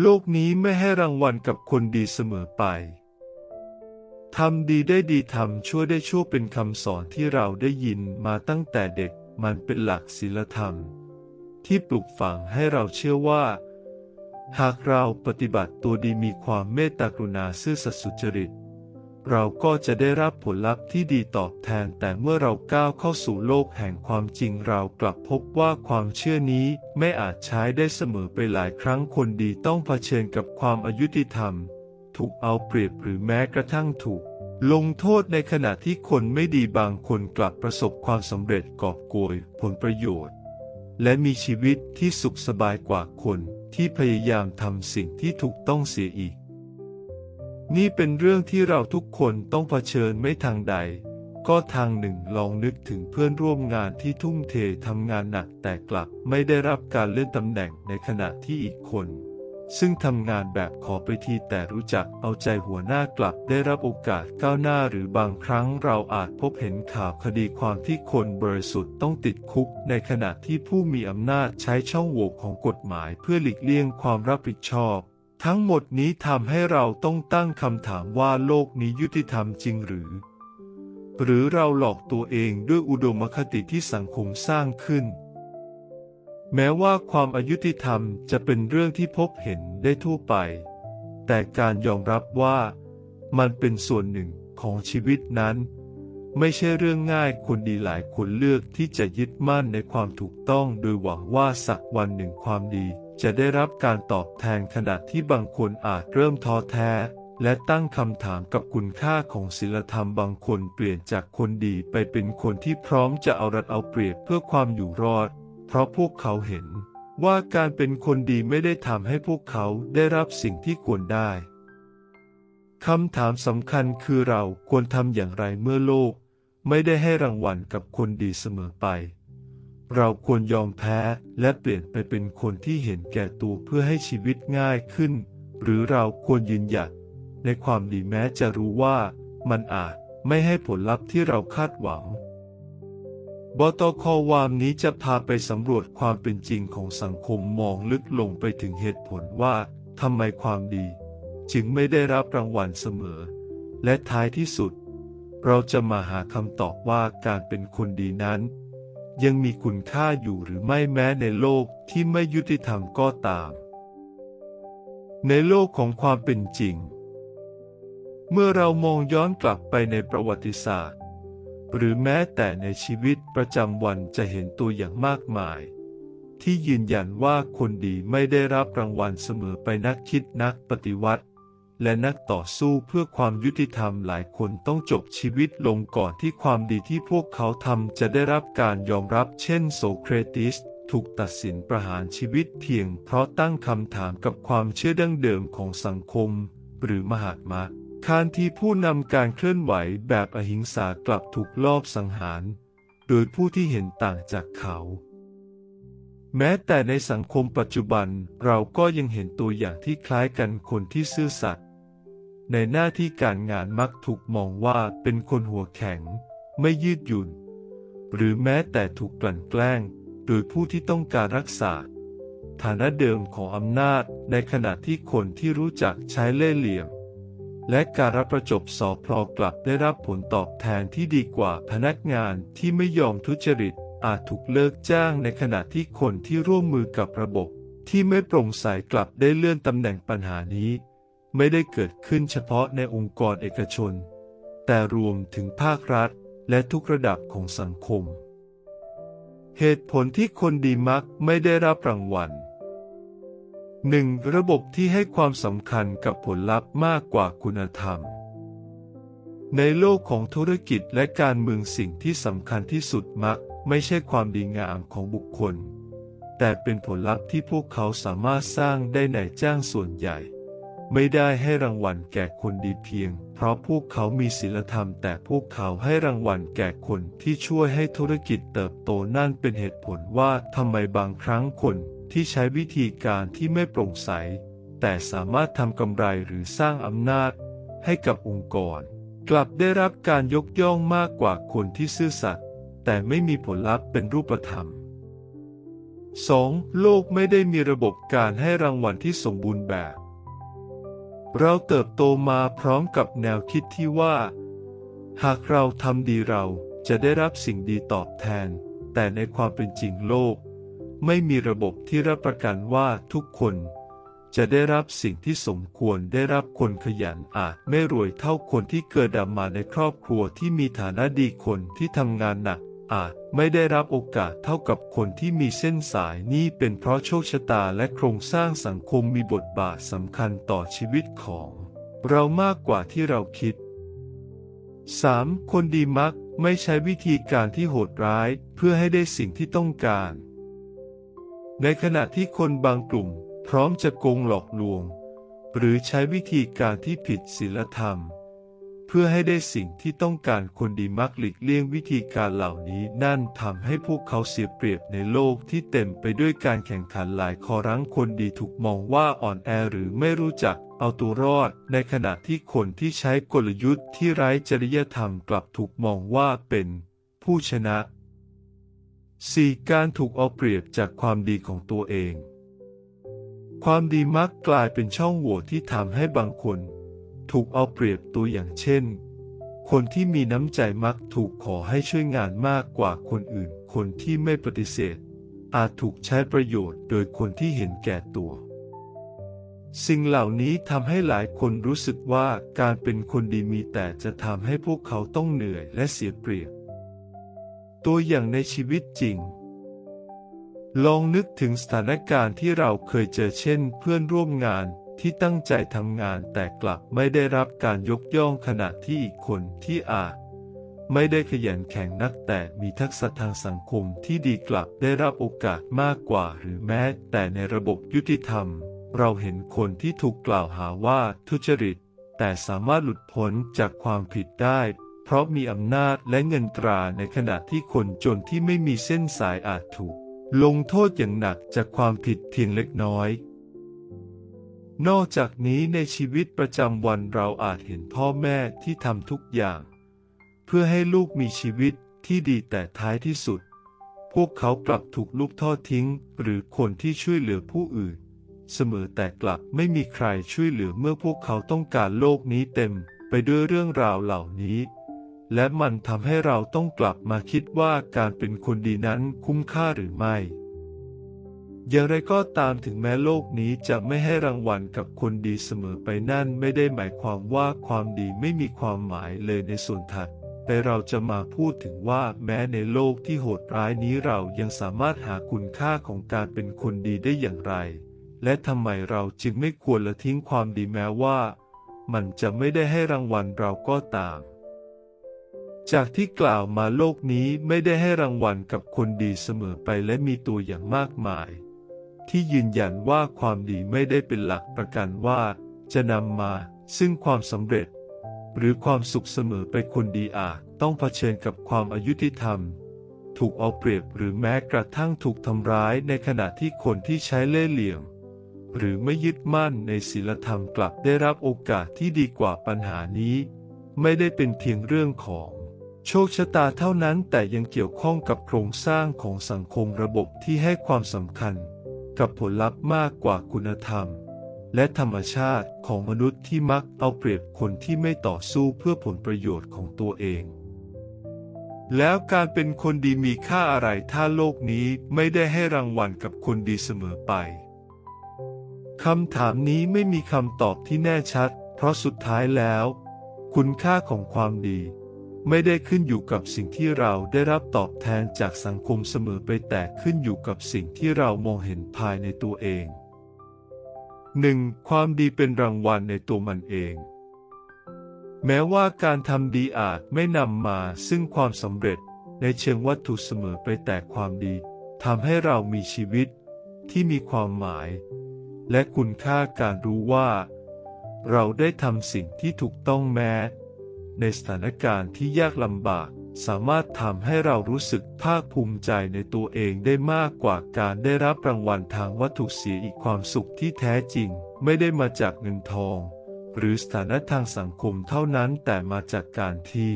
โลกนี้ไม่ให้รางวัลกับคนดีเสมอไป ทำดีได้ดีทำชั่วได้ชั่วเป็นคำสอนที่เราได้ยินมาตั้งแต่เด็กมันเป็นหลักศีลธรรม ที่ปลูกฝังให้เราเชื่อว่า หากเราปฏิบัติตัวดีมีความเมตตากรุณาซื่อสัตย์สุจริต เราก็จะได้รับผลลัพธ์ที่ดีตอบแทน แต่เมื่อเราก้าวเข้าสู่โลกแห่งความจริงเรากลับพบว่าความเชื่อนี้ไม่อาจใช้ได้เสมอไปหลายครั้งคนดีต้องเผชิญกับความอายุติธรรม ถูกเอาเปรียบหรือแม้กระทั่งถูก ลงโทษในขณะที่คนไม่ดีบางคนกลับประสบความสำเร็จกอบโกยผลประโยชน์ และมีชีวิตที่สุขสบายกว่าคนที่พยายามทำสิ่งที่ถูกต้องเสียอีก นี่เป็นเรื่องที่เราทุกคนต้องเผชิญไม่ทางใด ก็ทางหนึ่งลองนึกถึงเพื่อนร่วมงานที่ทุ่มเททำงานหนักแต่กลับไม่ได้รับการเลื่อนตำแหน่งในขณะที่อีกคน ซึ่งทำงานแบบขอไปทีแต่รู้จักเอาใจหัวหน้ากลับได้รับโอกาสก้าวหน้าหรือบางครั้งเราอาจพบเห็นข่าวคดีความที่คนบริสุทธิ์ต้องติดคุก ในขณะที่ผู้มีอำนาจใช้ช่องโหว่ของกฎหมายเพื่อหลีกเลี่ยงความรับผิดชอบ ทั้งหมดนี้ทำให้เราต้องตั้งคำถามว่าโลกนี้ยุติธรรมจริงหรือ หรือเราหลอกตัวเองด้วยอุดมคติที่สังคมสร้างขึ้น แม้ว่าความอายุติธรรมจะเป็นเรื่องที่พบเห็นได้ทั่วไป แต่การยอมรับว่ามันเป็นส่วนหนึ่งของชีวิตนั้น ไม่ใช่เรื่องง่ายคนดีหลายคนเลือกที่จะยึดมั่นในความถูกต้องโดยหวังว่าสักวันหนึ่งความดี จะได้รับการตอบแทนขณะที่บางคนอาจเริ่มท้อแท้ และตั้งคำถามกับคุณค่าของศีลธรรมบางคนเปลี่ยนจากคนดีไปเป็นคนที่พร้อมจะเอารัดเอาเปรียบเพื่อความอยู่รอด เพราะพวกเขาเห็น ว่าการเป็นคนดีไม่ได้ทำให้พวกเขาได้รับสิ่งที่ควรได้คำถามสำคัญคือเราควรทำอย่างไรเมื่อโลก ไม่ได้ให้รางวัลกับคนดีเสมอไป เราควรยอมแพ้และเปลี่ยนไปเป็นคนที่เห็นแก่ตัวเพื่อให้ชีวิตง่ายขึ้น หรือเราควรยืนหยัดในความดีแม้จะรู้ว่ามันอาจไม่ให้ผลลัพธ์ที่เราคาดหวัง บตคอวามนี้จะพาไปสำรวจความเป็นจริงของสังคมมองลึกลงไปถึงเหตุผลว่าทำไมความดี จึงไม่ได้รับรางวัลเสมอ และท้ายที่สุด เราจะมาหาคำตอบว่าการเป็นคนดีนั้น ยังมีคุณค่าอยู่หรือไม่แม้ในโลกที่ไม่ยุติธรรมก็ตาม ในโลกของความเป็นจริง เมื่อเรามองย้อนกลับไปในประวัติศาสตร์ หรือแม้แต่ในชีวิตประจำวันจะเห็นตัวอย่างมากมาย ที่ยืนยันว่าคนดีไม่ได้รับรางวัลเสมอไปนักคิดนักปฏิวัติ และนักต่อสู้เพื่อความยุติธรรมหลายคนต้องจบชีวิตลงก่อนที่ความดีที่พวกเขาทำจะได้รับการยอมรับเช่นโสเครติสถูกตัดสินประหารชีวิตเพียงเพราะตั้งคำถามกับความเชื่อดั้งเดิมของสังคม หรือมหาตมะคานที่ผู้นำการเคลื่อนไหวแบบอหิงสากลับถูกลอบสังหาร โดยผู้ที่เห็นต่างจากเขา แม้แต่ในสังคมปัจจุบันเราก็ยังเห็นตัวอย่างที่คล้ายกันคนที่ซื่อสัตย์ ในหน้าที่การงานมักถูกมองว่าเป็นคนหัวแข็ง ไม่ยืดหยุ่น หรือแม้แต่ถูกกลั่นแกล้ง โดยผู้ที่ต้องการรักษา ฐานะเดิมของอำนาจในขณะที่คนที่รู้จักใช้เล่ห์เหลี่ยม และการรับประจบสอบพลอกลับได้รับผลตอบแทนที่ดีกว่าพนักงานที่ไม่ยอมทุจริตอาจถูกเลิกจ้างในขณะที่คนที่ร่วมมือกับระบบ ที่ไม่โปร่งใสกลับได้เลื่อนตำแหน่งปัญหานี้ ไม่ได้เกิดขึ้นเฉพาะในองค์กรเอกชน แต่รวมถึงภาครัฐและทุกระดับของสังคม เหตุผลที่คนดีมักไม่ได้รับรางวัล 1. ระบบที่ให้ความสำคัญกับผลลัพธ์มากกว่าคุณธรรม ในโลกของธุรกิจและการเมืองสิ่งที่สำคัญที่สุดมักไม่ใช่ความดีงามของบุคคล แต่เป็นผลลัพธ์ที่พวกเขาสามารถสร้างได้ในจ้างส่วนใหญ่ ไม่ได้ให้รางวัลแก่คนดีเพียง เพราะพวกเขามีศีลธรรม แต่พวกเขาให้รางวัลแก่คนที่ช่วยให้ธุรกิจเติบโตนั่นเป็นเหตุผลว่าทำไมบางครั้งคนที่ใช้วิธีการที่ไม่โปร่งใส แต่สามารถทำกำไรหรือสร้างอำนาจ ให้กับองค์กร กลับได้รับการยกย่องมากกว่าคนที่ซื่อสัตย์แต่ไม่มีผลลัพธ์เป็นรูปธรรม 2. โลกไม่ได้มีระบบการให้รางวัลที่สมบูรณ์แบบ เราเติบโตมาพร้อมกับแนวคิดที่ว่า หากเราทำดีเราจะได้รับสิ่งดีตอบแทน แต่ในความเป็นจริงโลก ไม่มีระบบที่รับประกันว่าทุกคน จะได้รับสิ่งที่สมควรได้รับคนขยันอาจไม่รวยเท่าคนที่เกิดมาในครอบครัวที่มีฐานะดีคนที่ทำงานหนักอาจ ไม่ได้รับโอกาสเท่ากับคนที่มีเส้นสายนี่เป็นเพราะโชคชะตาและโครงสร้างสังคมมีบทบาทสำคัญต่อชีวิตของ เรามากกว่าที่เราคิด 3. คนดีมักไม่ใช้วิธีการที่โหดร้ายเพื่อให้ได้สิ่งที่ต้องการ ในขณะที่คนบางกลุ่มพร้อมจะโกงหลอกลวง หรือใช้วิธีการที่ผิดศีลธรรม เพื่อให้ได้สิ่งที่ต้องการคนดีมักหลีกเลี่ยงวิธีการเหล่านี้นั่นทำให้พวกเขาเสียเปรียบในโลกที่เต็มไปด้วยการแข่งขันหลายคอรั้งคนดีถูกมองว่าอ่อนแอหรือไม่รู้จักเอาตัวรอด ในขณะที่คนที่ใช้กลยุทธ์ที่ไร้จริยธรรมกลับถูกมองว่าเป็นผู้ชนะ 4. การถูกเอาเปรียบจากความดีของตัวเอง ความดีมักกลายเป็นช่องโหว่ที่ทำให้บางคน ถูกเอาเปรียบตัวอย่างเช่น คนที่มีน้ำใจมักถูกขอให้ช่วยงานมากกว่าคนอื่น คนที่ไม่ปฏิเสธ อาจถูกใช้ประโยชน์โดยคนที่เห็นแก่ตัว สิ่งเหล่านี้ทำให้หลายคนรู้สึกว่าการเป็นคนดีมีแต่จะทำให้พวกเขาต้องเหนื่อยและเสียเปรียบ ตัวอย่างในชีวิตจริงลองนึกถึงสถานการณ์ที่เราเคยเจอเช่น เพื่อนร่วมงาน ที่ตั้งใจทำงานแต่กลับไม่ได้รับการยกย่องขณะที่อีกคนที่อาจ ไม่ได้ขยันแข่งนักแต่มีทักษะทางสังคมที่ดีกลับได้รับโอกาสมากกว่าหรือแม้แต่ในระบบยุติธรรม เราเห็นคนที่ถูกกล่าวหาว่าทุจริต แต่สามารถหลุดพ้นจากความผิดได้ เพราะมีอำนาจและเงินตราในขณะที่คนจนที่ไม่มีเส้นสายอาจถูก ลงโทษอย่างหนักจากความผิดเพียงเล็กน้อย นอกจากนี้ในชีวิตประจำวันเราอาจเห็นพ่อแม่ที่ทำทุกอย่าง เพื่อให้ลูกมีชีวิตที่ดีแต่ท้ายที่สุด พวกเขากลับถูกลูกทอดทิ้ง หรือคนที่ช่วยเหลือผู้อื่น เสมอแต่กลับไม่มีใครช่วยเหลือเมื่อพวกเขาต้องการโลกนี้เต็มไปด้วยเรื่องราวเหล่านี้ และมันทำให้เราต้องกลับมาคิดว่าการเป็นคนดีนั้นคุ้มค่าหรือไม่ อย่างไรก็ตามถึงแม้โลกนี้จะไม่ให้รางวัลกับคนดีเสมอไปนั่นไม่ได้หมายความว่าความดีไม่มีความหมายเลยในส่วนถัดแต่เราจะมาพูดถึงว่าแม้ในโลกที่โหดร้ายนี้เรายังสามารถหาคุณค่าของการเป็นคนดีได้อย่างไร และทำไมเราจึงไม่ควรละทิ้งความดีแม้ว่า มันจะไม่ได้ให้รางวัลเราก็ตามจากที่กล่าวมาโลกนี้ไม่ได้ให้รางวัลกับคนดีเสมอไปและมีตัวอย่างมากมาย ที่ยืนยันว่าความดีไม่ได้เป็นหลักประกันว่า จะนำมาซึ่งความสำเร็จ หรือความสุขเสมอไปคนดีอาจต้องเผชิญกับความอายุติธรรม ถูกเอาเปรียบหรือแม้กระทั่งถูกทำร้ายในขณะที่คนที่ใช้เล่ห์เหลี่ยม หรือไม่ยึดมั่นในศีลธรรมกลับได้รับโอกาสที่ดีกว่าปัญหานี้ ไม่ได้เป็นเพียงเรื่องของโชคชะตาเท่านั้นแต่ยังเกี่ยวข้องกับโครงสร้างของสังคมระบบที่ให้ความสำคัญ กับผลลัพธ์มากกว่าคุณธรรม และธรรมชาติของมนุษย์ที่มักเอาเปรียบคนที่ไม่ต่อสู้เพื่อผลประโยชน์ของตัวเอง แล้วการเป็นคนดีมีค่าอะไรถ้าโลกนี้ไม่ได้ให้รางวัลกับคนดีเสมอไปคำถามนี้ไม่มีคำตอบที่แน่ชัด เพราะสุดท้ายแล้ว คุณค่าของความดี ไม่ได้ขึ้นอยู่กับสิ่งที่เราได้รับตอบแทนจากสังคมเสมอไปแต่ขึ้นอยู่กับสิ่งที่เรามองเห็นภายในตัวเอง 1. ความดีเป็นรางวัลในตัวมันเอง แม้ว่าการทำดีอาจไม่นำมาซึ่งความสำเร็จในเชิงวัตถุเสมอไปแต่ความดีทำให้เรามีชีวิตที่มีความหมาย และคุณค่าการรู้ว่า เราได้ทำสิ่งที่ถูกต้องแม้ ในสถานการณ์ที่ยากลำบาก สามารถทำให้เรารู้สึกภาคภูมิใจในตัวเองได้มากกว่าการได้รับรางวัลทางวัตถุเสียอีกความสุขที่แท้จริง ไม่ได้มาจากเงินทอง หรือสถานะทางสังคมเท่านั้นแต่มาจากการที่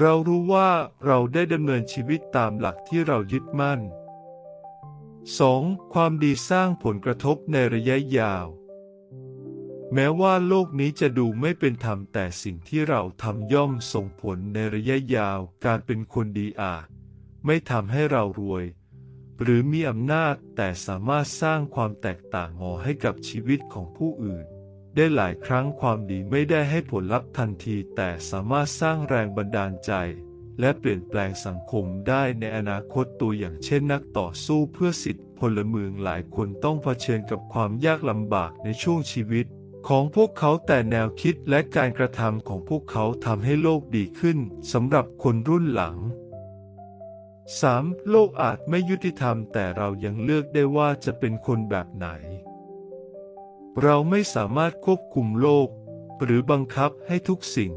เรารู้ว่าเราได้ดำเนินชีวิตตามหลักที่เรายึดมั่น 2. ความดีสร้างผลกระทบในระยะยาว แม้ว่าโลกนี้จะดูไม่เป็นธรรมแต่สิ่งที่เราทำย่อมส่งผลในระยะยาว การเป็นคนดีอาจไม่ทำให้เรารวย หรือมีอำนาจแต่สามารถสร้างความแตกต่างงอให้กับชีวิตของผู้อื่น ได้หลายครั้งความดีไม่ได้ให้ผลลัพธ์ทันทีแต่สามารถสร้างแรงบันดาลใจ และเปลี่ยนแปลงสังคมได้ในอนาคตตัวอย่างเช่นนักต่อสู้เพื่อสิทธิพลเมืองหลายคนต้องเผชิญกับความยากลำบากในช่วงชีวิต ของพวกเขาแต่แนวคิดและการกระทำของพวกเขาทำให้โลกดีขึ้นสำหรับคนรุ่นหลัง 3. โลกอาจไม่ยุติธรรมแต่เรายังเลือกได้ว่าจะเป็นคนแบบไหน เราไม่สามารถควบคุมโลก หรือบังคับให้ทุกสิ่ง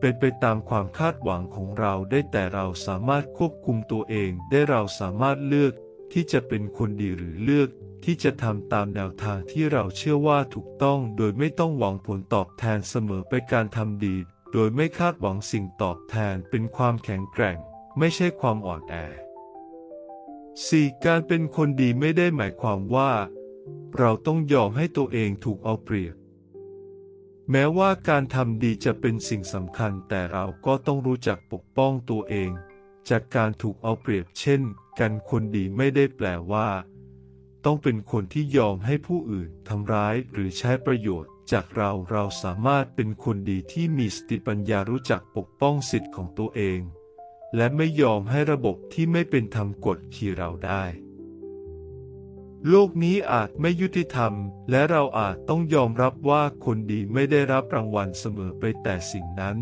เป็นไปตามความคาดหวังของเราได้แต่เราสามารถควบคุมตัวเองได้เราสามารถเลือกที่จะเป็นคนดีหรือเลือก ที่จะทำตามแนวทางที่เราเชื่อว่าถูกต้องโดยไม่ต้องหวังผลตอบแทนเสมอไปการทำดี โดยไม่คาดหวังสิ่งตอบแทนเป็นความแข็งแกร่ง ไม่ใช่ความอ่อนแอ 4. การเป็นคนดีไม่ได้หมายความว่า เราต้องยอมให้ตัวเองถูกเอาเปรียบ แม้ว่าการทำดีจะเป็นสิ่งสำคัญแต่เราก็ต้องรู้จักปกป้องตัวเอง จากการถูกเอาเปรียบเช่น กันคนดีไม่ได้แปลว่า ต้องเป็นคนที่ยอมให้ผู้อื่นทำร้ายหรือใช้ประโยชน์ จากเราเราสามารถเป็นคนดีที่มีสติปัญญารู้จักปกป้องสิทธิ์ของตัวเอง และไม่ยอมให้ระบบที่ไม่เป็นธรรมกดขี่เราได้ โลกนี้อาจไม่ยุติธรรม และเราอาจต้องยอมรับว่าคนดีไม่ได้รับรางวัลเสมอไปแต่สิ่งนั้น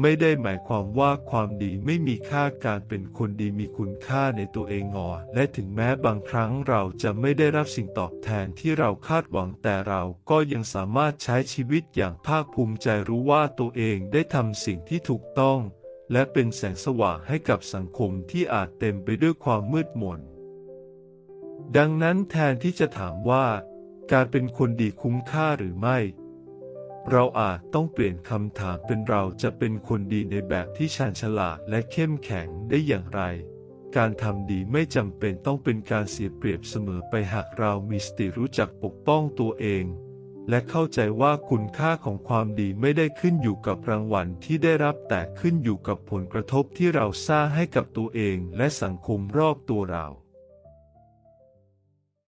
ไม่ได้หมายความว่าความดีไม่มีค่าการเป็นคนดีมีคุณค่าในตัวเองงอและถึงแม้บางครั้งเราจะไม่ได้รับสิ่งตอบแทนที่เราคาดหวังแต่เราก็ยังสามารถใช้ชีวิตอย่างภาคภูมิใจรู้ว่าตัวเองได้ทำสิ่งที่ถูกต้อง และเป็นแสงสว่างให้กับสังคมที่อาจเต็มไปด้วยความมืดมน ดังนั้นแทนที่จะถามว่า การเป็นคนดีคุ้มค่าหรือไม่ เราอาจต้องเปลี่ยนคำถามเป็นเราจะเป็นคนดีในแบบที่ชาญฉลาดและเข้มแข็งได้อย่างไร การทำดีไม่จำเป็นต้องเป็นการเสียเปรียบเสมอไปหากเรามีสติรู้จักปกป้องตัวเอง และเข้าใจว่าคุณค่าของความดีไม่ได้ขึ้นอยู่กับรางวัลที่ได้รับแต่ขึ้นอยู่กับผลกระทบที่เราสร้างให้กับตัวเองและสังคมรอบตัวเรา